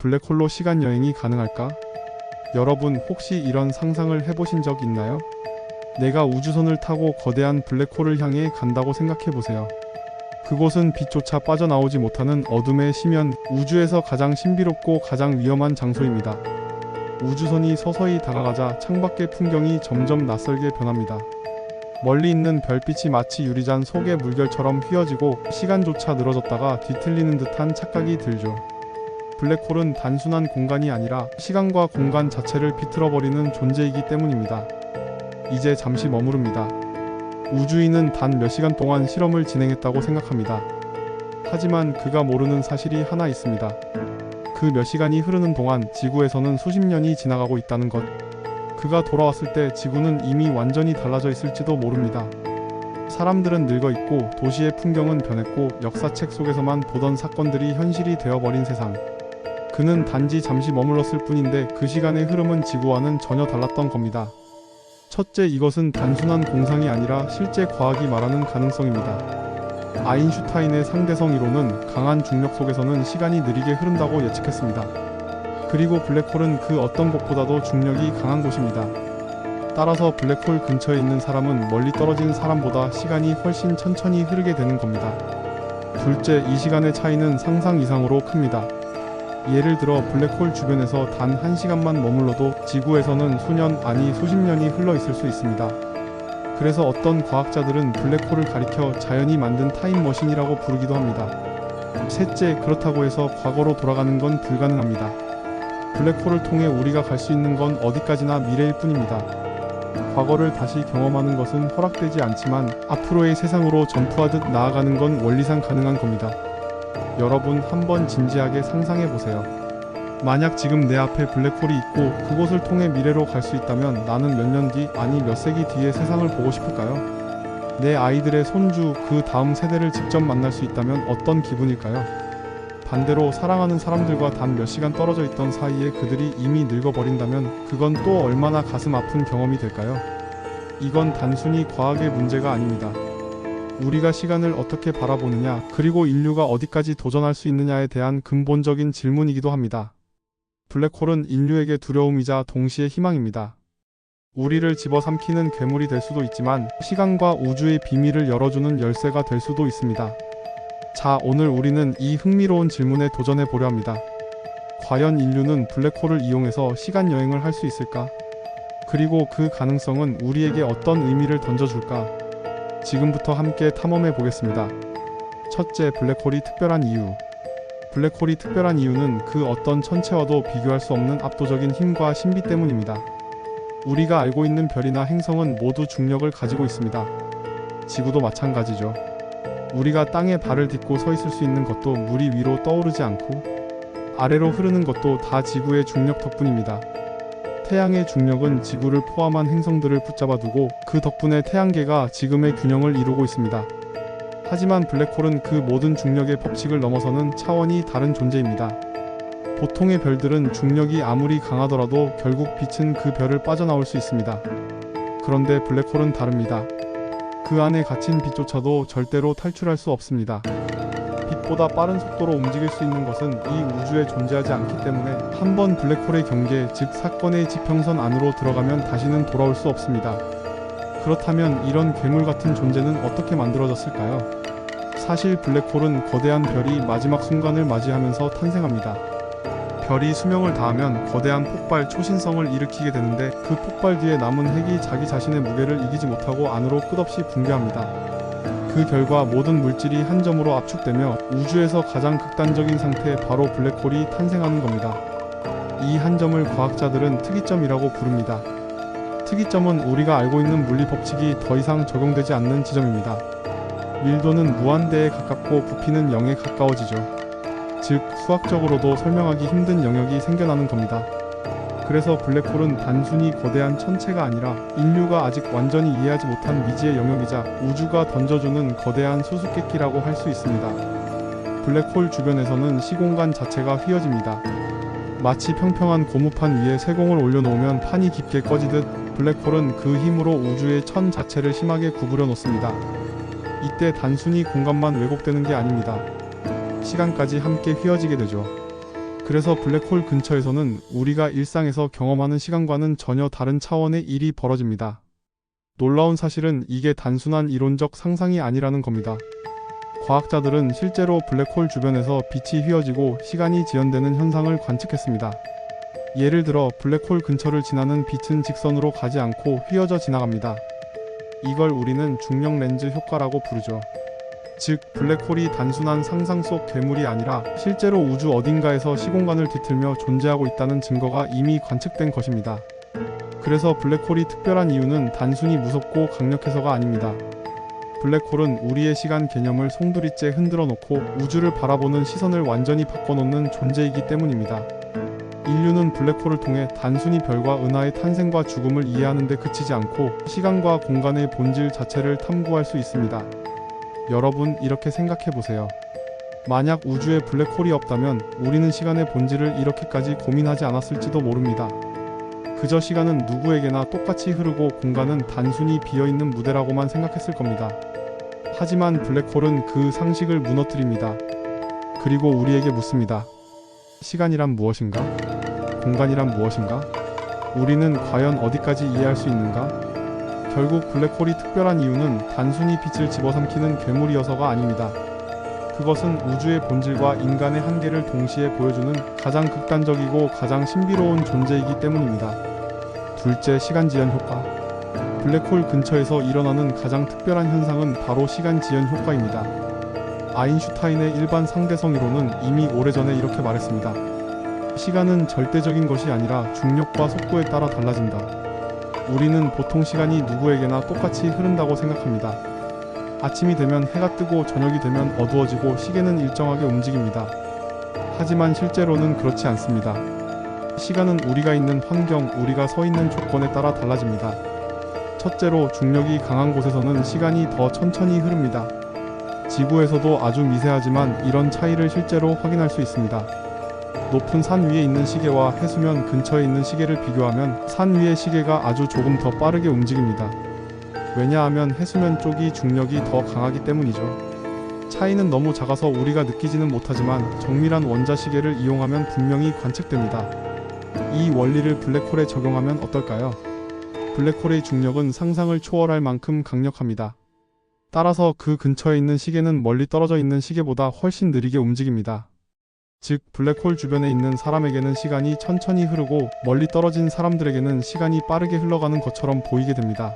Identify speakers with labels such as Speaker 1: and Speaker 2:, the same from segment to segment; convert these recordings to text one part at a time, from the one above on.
Speaker 1: 블랙홀로 시간 여행이 가능할까? 여러분 혹시 이런 상상을 해보신 적 있나요? 내가 우주선을 타고 거대한 블랙홀을 향해 간다고 생각해 보세요. 그곳은 빛조차 빠져나오지 못하는 어둠의 심연, 우주에서 가장 신비롭고 가장 위험한 장소입니다. 우주선이 서서히 다가가자 창밖의 풍경이 점점 낯설게 변합니다. 멀리 있는 별빛이 마치 유리잔 속의 물결처럼 휘어지고 시간조차 늘어졌다가 뒤틀리는 듯한 착각이 들죠. 블랙홀은 단순한 공간이 아니라 시간과 공간 자체를 비틀어버리는 존재이기 때문입니다. 이제 잠시 머무릅니다. 우주인은 단 몇 시간 동안 실험을 진행했다고 생각합니다. 하지만 그가 모르는 사실이 하나 있습니다. 그 몇 시간이 흐르는 동안 지구에서는 수십 년이 지나가고 있다는 것. 그가 돌아왔을 때 지구는 이미 완전히 달라져 있을지도 모릅니다. 사람들은 늙어 있고 도시의 풍경은 변했고 역사책 속에서만 보던 사건들이 현실이 되어버린 세상. 그는 단지 잠시 머물렀을 뿐인데 그 시간의 흐름은 지구와는 전혀 달랐던 겁니다. 첫째, 이것은 단순한 공상이 아니라 실제 과학이 말하는 가능성입니다. 아인슈타인의 상대성 이론은 강한 중력 속에서는 시간이 느리게 흐른다고 예측했습니다. 그리고 블랙홀은 그 어떤 곳보다도 중력이 강한 곳입니다. 따라서 블랙홀 근처에 있는 사람은 멀리 떨어진 사람보다 시간이 훨씬 천천히 흐르게 되는 겁니다. 둘째, 이 시간의 차이는 상상 이상으로 큽니다. 예를 들어 블랙홀 주변에서 단 한시간만 머물러도 지구에서는 수년 아니 수십 년이 흘러 있을 수 있습니다. 그래서 어떤 과학자들은 블랙홀을 가리켜 자연이 만든 타임머신이라고 부르기도 합니다. 셋째, 그렇다고 해서 과거로 돌아가는 건 불가능합니다. 블랙홀을 통해 우리가 갈 수 있는 건 어디까지나 미래일 뿐입니다. 과거를 다시 경험하는 것은 허락되지 않지만 앞으로의 세상으로 전투하듯 나아가는 건 원리상 가능한 겁니다. 여러분 한번 진지하게 상상해 보세요. 만약 지금 내 앞에 블랙홀이 있고 그곳을 통해 미래로 갈 수 있다면 나는 몇 년 뒤, 아니 몇 세기 뒤의 세상을 보고 싶을까요? 내 아이들의 손주, 그 다음 세대를 직접 만날 수 있다면 어떤 기분일까요? 반대로 사랑하는 사람들과 단 몇 시간 떨어져 있던 사이에 그들이 이미 늙어버린다면 그건 또 얼마나 가슴 아픈 경험이 될까요? 이건 단순히 과학의 문제가 아닙니다. 우리가 시간을 어떻게 바라보느냐, 그리고 인류가 어디까지 도전할 수 있느냐에 대한 근본적인 질문이기도 합니다. 블랙홀은 인류에게 두려움이자 동시에 희망입니다. 우리를 집어삼키는 괴물이 될 수도 있지만 시간과 우주의 비밀을 열어주는 열쇠가 될 수도 있습니다. 자, 오늘 우리는 이 흥미로운 질문에 도전해 보려 합니다. 과연 인류는 블랙홀을 이용해서 시간 여행을 할 수 있을까? 그리고 그 가능성은 우리에게 어떤 의미를 던져줄까? 지금부터 함께 탐험해 보겠습니다. 첫째, 블랙홀이 특별한 이유. 블랙홀이 특별한 이유는 그 어떤 천체와도 비교할 수 없는 압도적인 힘과 신비 때문입니다. 우리가 알고 있는 별이나 행성은 모두 중력을 가지고 있습니다. 지구도 마찬가지죠. 우리가 땅에 발을 딛고 서 있을 수 있는 것도 물이 위로 떠오르지 않고 아래로 흐르는 것도 다 지구의 중력 덕분입니다. 태양의 중력은 지구를 포함한 행성들을 붙잡아 두고 그 덕분에 태양계가 지금의 균형을 이루고 있습니다. 하지만 블랙홀은 그 모든 중력의 법칙을 넘어서는 차원이 다른 존재입니다. 보통의 별들은 중력이 아무리 강하더라도 결국 빛은 그 별을 빠져나올 수 있습니다. 그런데 블랙홀은 다릅니다. 그 안에 갇힌 빛조차도 절대로 탈출할 수 없습니다. 빛보다 빠른 속도로 움직일 수 있는 것은 이 우주에 존재하지 않기 때문에 한 번 블랙홀의 경계, 즉 사건의 지평선 안으로 들어가면 다시는 돌아올 수 없습니다. 그렇다면 이런 괴물 같은 존재는 어떻게 만들어졌을까요? 사실 블랙홀은 거대한 별이 마지막 순간을 맞이하면서 탄생합니다. 별이 수명을 다하면 거대한 폭발 초신성을 일으키게 되는데 그 폭발 뒤에 남은 핵이 자기 자신의 무게를 이기지 못하고 안으로 끝없이 붕괴합니다. 그 결과 모든 물질이 한 점으로 압축되며 우주에서 가장 극단적인 상태 바로 블랙홀이 탄생하는 겁니다. 이 한 점을 과학자들은 특이점이라고 부릅니다. 특이점은 우리가 알고 있는 물리 법칙이 더 이상 적용되지 않는 지점입니다. 밀도는 무한대에 가깝고 부피는 0에 가까워지죠. 즉, 수학적으로도 설명하기 힘든 영역이 생겨나는 겁니다. 그래서 블랙홀은 단순히 거대한 천체가 아니라 인류가 아직 완전히 이해하지 못한 미지의 영역이자 우주가 던져주는 거대한 수수께끼라고 할 수 있습니다. 블랙홀 주변에서는 시공간 자체가 휘어집니다. 마치 평평한 고무판 위에 쇠공을 올려놓으면 판이 깊게 꺼지듯 블랙홀은 그 힘으로 우주의 천 자체를 심하게 구부려 놓습니다. 이때 단순히 공간만 왜곡되는 게 아닙니다. 시간까지 함께 휘어지게 되죠. 그래서 블랙홀 근처에서는 우리가 일상에서 경험하는 시간과는 전혀 다른 차원의 일이 벌어집니다. 놀라운 사실은 이게 단순한 이론적 상상이 아니라는 겁니다. 과학자들은 실제로 블랙홀 주변에서 빛이 휘어지고 시간이 지연되는 현상을 관측했습니다. 예를 들어 블랙홀 근처를 지나는 빛은 직선으로 가지 않고 휘어져 지나갑니다. 이걸 우리는 중력 렌즈 효과라고 부르죠. 즉, 블랙홀이 단순한 상상 속 괴물이 아니라 실제로 우주 어딘가에서 시공간을 뒤틀며 존재하고 있다는 증거가 이미 관측된 것입니다. 그래서 블랙홀이 특별한 이유는 단순히 무섭고 강력해서가 아닙니다. 블랙홀은 우리의 시간 개념을 송두리째 흔들어 놓고 우주를 바라보는 시선을 완전히 바꿔놓는 존재이기 때문입니다. 인류는 블랙홀을 통해 단순히 별과 은하의 탄생과 죽음을 이해하는 데 그치지 않고 시간과 공간의 본질 자체를 탐구할 수 있습니다. 여러분 이렇게 생각해 보세요. 만약 우주에 블랙홀이 없다면 우리는 시간의 본질을 이렇게까지 고민하지 않았을지도 모릅니다. 그저 시간은 누구에게나 똑같이 흐르고 공간은 단순히 비어있는 무대라고만 생각했을 겁니다. 하지만 블랙홀은 그 상식을 무너뜨립니다. 그리고 우리에게 묻습니다. 시간이란 무엇인가? 공간이란 무엇인가? 우리는 과연 어디까지 이해할 수 있는가? 결국 블랙홀이 특별한 이유는 단순히 빛을 집어삼키는 괴물이어서가 아닙니다. 그것은 우주의 본질과 인간의 한계를 동시에 보여주는 가장 극단적이고 가장 신비로운 존재이기 때문입니다. 둘째, 시간 지연 효과. 블랙홀 근처에서 일어나는 가장 특별한 현상은 바로 시간 지연 효과입니다. 아인슈타인의 일반 상대성 이론은 이미 오래전에 이렇게 말했습니다. 시간은 절대적인 것이 아니라 중력과 속도에 따라 달라진다. 우리는 보통 시간이 누구에게나 똑같이 흐른다고 생각합니다. 아침이 되면 해가 뜨고 저녁이 되면 어두워지고 시계는 일정하게 움직입니다. 하지만 실제로는 그렇지 않습니다. 시간은 우리가 있는 환경, 우리가 서 있는 조건에 따라 달라집니다. 첫째로 중력이 강한 곳에서는 시간이 더 천천히 흐릅니다. 지구에서도 아주 미세하지만 이런 차이를 실제로 확인할 수 있습니다. 높은 산 위에 있는 시계와 해수면 근처에 있는 시계를 비교하면 산 위의 시계가 아주 조금 더 빠르게 움직입니다. 왜냐하면 해수면 쪽이 중력이 더 강하기 때문이죠. 차이는 너무 작아서 우리가 느끼지는 못하지만 정밀한 원자 시계를 이용하면 분명히 관측됩니다. 이 원리를 블랙홀에 적용하면 어떨까요? 블랙홀의 중력은 상상을 초월할 만큼 강력합니다. 따라서 그 근처에 있는 시계는 멀리 떨어져 있는 시계보다 훨씬 느리게 움직입니다. 즉, 블랙홀 주변에 있는 사람에게는 시간이 천천히 흐르고 멀리 떨어진 사람들에게는 시간이 빠르게 흘러가는 것처럼 보이게 됩니다.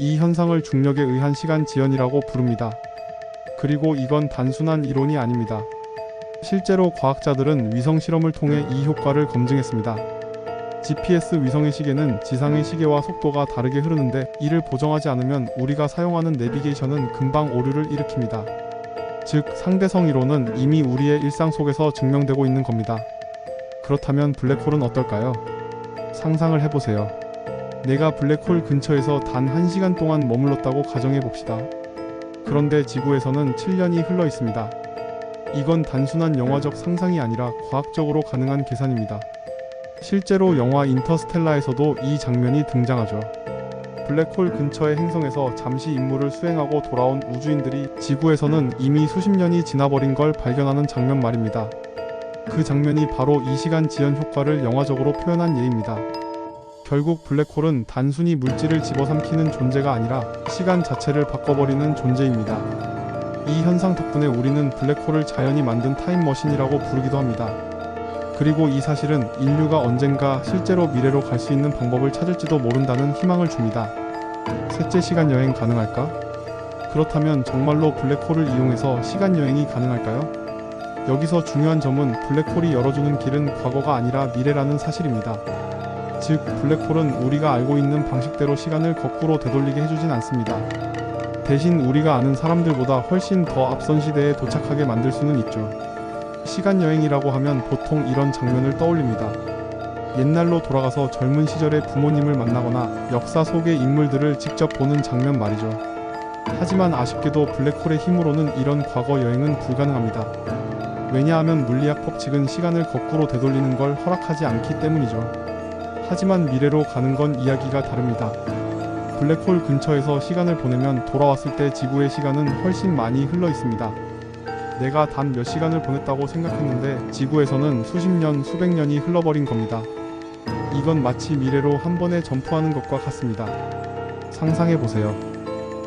Speaker 1: 이 현상을 중력에 의한 시간 지연이라고 부릅니다. 그리고 이건 단순한 이론이 아닙니다. 실제로 과학자들은 위성 실험을 통해 이 효과를 검증했습니다. GPS 위성의 시계는 지상의 시계와 속도가 다르게 흐르는데 이를 보정하지 않으면 우리가 사용하는 내비게이션은 금방 오류를 일으킵니다. 즉, 상대성 이론은 이미 우리의 일상 속에서 증명되고 있는 겁니다. 그렇다면 블랙홀은 어떨까요? 상상을 해보세요. 내가 블랙홀 근처에서 단 1시간 동안 머물렀다고 가정해 봅시다. 그런데 지구에서는 7년이 흘러 있습니다. 이건 단순한 영화적 상상이 아니라 과학적으로 가능한 계산입니다. 실제로 영화 인터스텔라에서도 이 장면이 등장하죠. 블랙홀 근처의 행성에서 잠시 임무를 수행하고 돌아온 우주인들이 지구에서는 이미 수십 년이 지나버린 걸 발견하는 장면 말입니다. 그 장면이 바로 이 시간 지연 효과를 영화적으로 표현한 예입니다. 결국 블랙홀은 단순히 물질을 집어삼키는 존재가 아니라 시간 자체를 바꿔버리는 존재입니다. 이 현상 덕분에 우리는 블랙홀을 자연이 만든 타임머신이라고 부르기도 합니다. 그리고 이 사실은 인류가 언젠가 실제로 미래로 갈 수 있는 방법을 찾을지도 모른다는 희망을 줍니다. 셋째 시간 여행 가능할까? 그렇다면 정말로 블랙홀을 이용해서 시간 여행이 가능할까요? 여기서 중요한 점은 블랙홀이 열어주는 길은 과거가 아니라 미래라는 사실입니다. 즉, 블랙홀은 우리가 알고 있는 방식대로 시간을 거꾸로 되돌리게 해주진 않습니다. 대신 우리가 아는 사람들보다 훨씬 더 앞선 시대에 도착하게 만들 수는 있죠. 시간 여행이라고 하면 보통 이런 장면을 떠올립니다. 옛날로 돌아가서 젊은 시절의 부모님을 만나거나 역사 속의 인물들을 직접 보는 장면 말이죠. 하지만 아쉽게도 블랙홀의 힘으로는 이런 과거 여행은 불가능합니다. 왜냐하면 물리학 법칙은 시간을 거꾸로 되돌리는 걸 허락하지 않기 때문이죠. 하지만 미래로 가는 건 이야기가 다릅니다. 블랙홀 근처에서 시간을 보내면 돌아왔을 때 지구의 시간은 훨씬 많이 흘러 있습니다. 내가 단 몇 시간을 보냈다고 생각했는데 지구에서는 수십 년, 수백 년이 흘러버린 겁니다. 이건 마치 미래로 한 번에 점프하는 것과 같습니다. 상상해 보세요.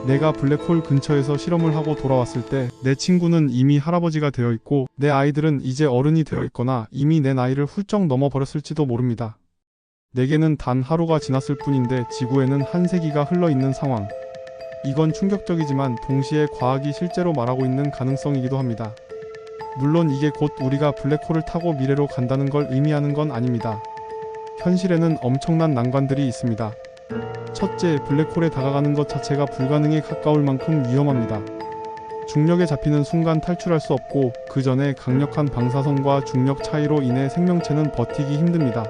Speaker 1: 내가 블랙홀 근처에서 실험을 하고 돌아왔을 때 내 친구는 이미 할아버지가 되어 있고 내 아이들은 이제 어른이 되어 있거나 이미 내 나이를 훌쩍 넘어 버렸을지도 모릅니다. 내게는 단 하루가 지났을 뿐인데 지구에는 한 세기가 흘러 있는 상황. 이건 충격적이지만 동시에 과학이 실제로 말하고 있는 가능성이기도 합니다. 물론 이게 곧 우리가 블랙홀을 타고 미래로 간다는 걸 의미하는 건 아닙니다. 현실에는 엄청난 난관들이 있습니다. 첫째, 블랙홀에 다가가는 것 자체가 불가능에 가까울 만큼 위험합니다. 중력에 잡히는 순간 탈출할 수 없고 그 전에 강력한 방사선과 중력 차이로 인해 생명체는 버티기 힘듭니다.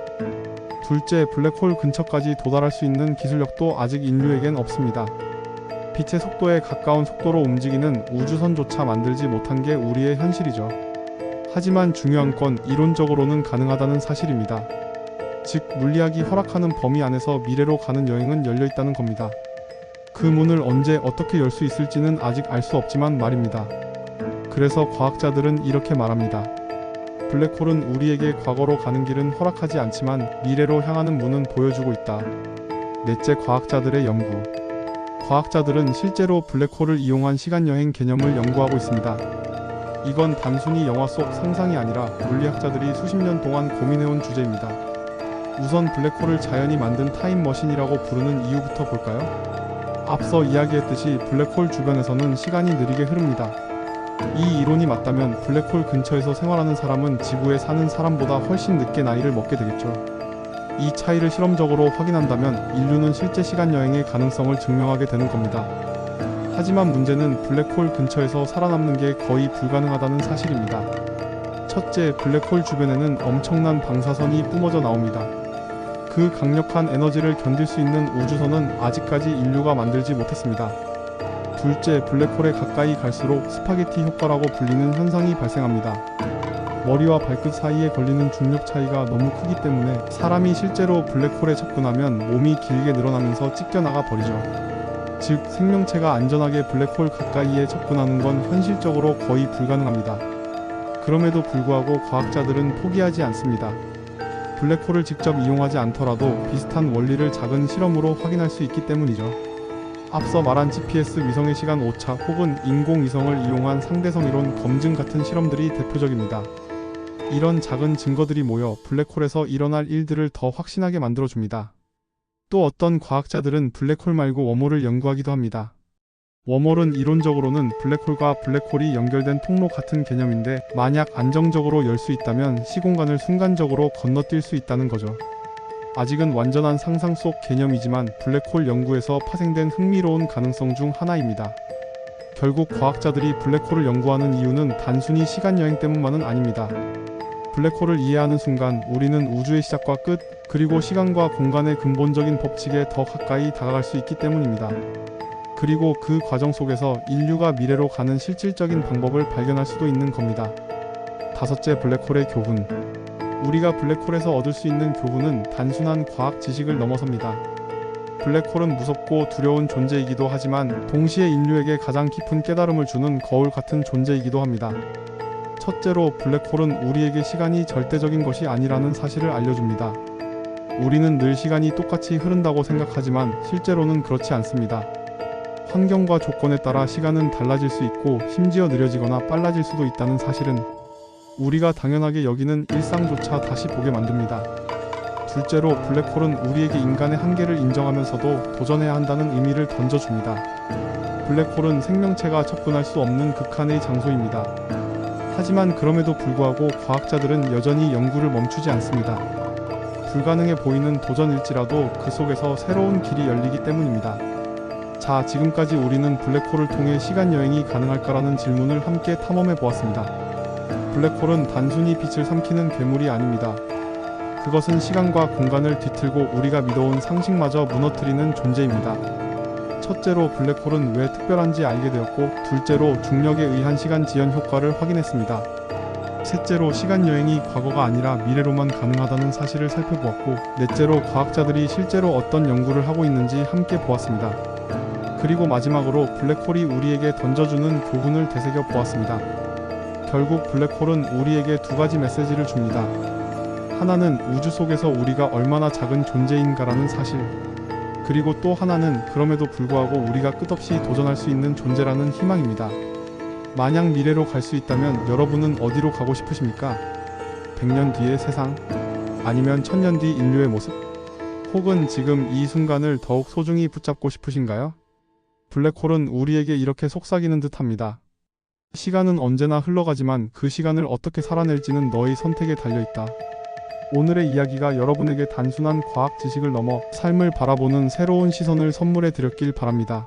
Speaker 1: 둘째, 블랙홀 근처까지 도달할 수 있는 기술력도 아직 인류에겐 없습니다. 빛의 속도에 가까운 속도로 움직이는 우주선조차 만들지 못한 게 우리의 현실이죠. 하지만 중요한 건 이론적으로는 가능하다는 사실입니다. 즉, 물리학이 허락하는 범위 안에서 미래로 가는 여행은 열려 있다는 겁니다. 그 문을 언제 어떻게 열 수 있을지는 아직 알 수 없지만 말입니다. 그래서 과학자들은 이렇게 말합니다. 블랙홀은 우리에게 과거로 가는 길은 허락하지 않지만 미래로 향하는 문은 보여주고 있다. 넷째 과학자들의 연구. 과학자들은 실제로 블랙홀을 이용한 시간여행 개념을 연구하고 있습니다. 이건 단순히 영화 속 상상이 아니라 물리학자들이 수십 년 동안 고민해온 주제입니다. 우선 블랙홀을 자연이 만든 타임머신이라고 부르는 이유부터 볼까요? 앞서 이야기했듯이 블랙홀 주변에서는 시간이 느리게 흐릅니다. 이 이론이 맞다면 블랙홀 근처에서 생활하는 사람은 지구에 사는 사람보다 훨씬 늦게 나이를 먹게 되겠죠. 이 차이를 실험적으로 확인한다면 인류는 실제 시간 여행의 가능성을 증명하게 되는 겁니다. 하지만 문제는 블랙홀 근처에서 살아남는 게 거의 불가능하다는 사실입니다. 첫째, 블랙홀 주변에는 엄청난 방사선이 뿜어져 나옵니다. 그 강력한 에너지를 견딜 수 있는 우주선은 아직까지 인류가 만들지 못했습니다. 둘째, 블랙홀에 가까이 갈수록 스파게티 효과라고 불리는 현상이 발생합니다. 머리와 발끝 사이에 걸리는 중력 차이가 너무 크기 때문에 사람이 실제로 블랙홀에 접근하면 몸이 길게 늘어나면서 찢겨나가 버리죠. 즉, 생명체가 안전하게 블랙홀 가까이에 접근하는 건 현실적으로 거의 불가능합니다. 그럼에도 불구하고 과학자들은 포기하지 않습니다. 블랙홀을 직접 이용하지 않더라도 비슷한 원리를 작은 실험으로 확인할 수 있기 때문이죠. 앞서 말한 GPS 위성의 시간 오차 혹은 인공위성을 이용한 상대성 이론 검증 같은 실험들이 대표적입니다. 이런 작은 증거들이 모여 블랙홀에서 일어날 일들을 더 확신하게 만들어줍니다. 또 어떤 과학자들은 블랙홀 말고 웜홀을 연구하기도 합니다. 웜홀은 이론적으로는 블랙홀과 블랙홀이 연결된 통로 같은 개념인데 만약 안정적으로 열 수 있다면 시공간을 순간적으로 건너뛸 수 있다는 거죠. 아직은 완전한 상상 속 개념이지만 블랙홀 연구에서 파생된 흥미로운 가능성 중 하나입니다. 결국 과학자들이 블랙홀을 연구하는 이유는 단순히 시간 여행 때문만은 아닙니다. 블랙홀을 이해하는 순간 우리는 우주의 시작과 끝, 그리고 시간과 공간의 근본적인 법칙에 더 가까이 다가갈 수 있기 때문입니다. 그리고 그 과정 속에서 인류가 미래로 가는 실질적인 방법을 발견할 수도 있는 겁니다. 다섯째 블랙홀의 교훈. 우리가 블랙홀에서 얻을 수 있는 교훈은 단순한 과학 지식을 넘어섭니다. 블랙홀은 무섭고 두려운 존재이기도 하지만 동시에 인류에게 가장 깊은 깨달음을 주는 거울 같은 존재이기도 합니다. 첫째로 블랙홀은 우리에게 시간이 절대적인 것이 아니라는 사실을 알려줍니다. 우리는 늘 시간이 똑같이 흐른다고 생각하지만 실제로는 그렇지 않습니다. 환경과 조건에 따라 시간은 달라질 수 있고 심지어 느려지거나 빨라질 수도 있다는 사실은 우리가 당연하게 여기는 일상조차 다시 보게 만듭니다. 둘째로 블랙홀은 우리에게 인간의 한계를 인정하면서도 도전해야 한다는 의미를 던져줍니다. 블랙홀은 생명체가 접근할 수 없는 극한의 장소입니다. 하지만 그럼에도 불구하고 과학자들은 여전히 연구를 멈추지 않습니다. 불가능해 보이는 도전일지라도 그 속에서 새로운 길이 열리기 때문입니다. 자, 지금까지 우리는 블랙홀을 통해 시간 여행이 가능할까라는 질문을 함께 탐험해 보았습니다. 블랙홀은 단순히 빛을 삼키는 괴물이 아닙니다. 그것은 시간과 공간을 뒤틀고 우리가 믿어온 상식마저 무너뜨리는 존재입니다. 첫째로 블랙홀은 왜 특별한지 알게 되었고, 둘째로 중력에 의한 시간 지연 효과를 확인했습니다. 셋째로 시간 여행이 과거가 아니라 미래로만 가능하다는 사실을 살펴보았고, 넷째로 과학자들이 실제로 어떤 연구를 하고 있는지 함께 보았습니다. 그리고 마지막으로 블랙홀이 우리에게 던져주는 교훈을 되새겨 보았습니다. 결국 블랙홀은 우리에게 두 가지 메시지를 줍니다. 하나는 우주 속에서 우리가 얼마나 작은 존재인가라는 사실. 그리고 또 하나는 그럼에도 불구하고 우리가 끝없이 도전할 수 있는 존재라는 희망입니다. 만약 미래로 갈 수 있다면 여러분은 어디로 가고 싶으십니까? 100년 뒤의 세상? 아니면 1000년 뒤 인류의 모습? 혹은 지금 이 순간을 더욱 소중히 붙잡고 싶으신가요? 블랙홀은 우리에게 이렇게 속삭이는 듯 합니다. 시간은 언제나 흘러가지만 그 시간을 어떻게 살아낼지는 너의 선택에 달려있다. 오늘의 이야기가 여러분에게 단순한 과학 지식을 넘어 삶을 바라보는 새로운 시선을 선물해 드렸길 바랍니다.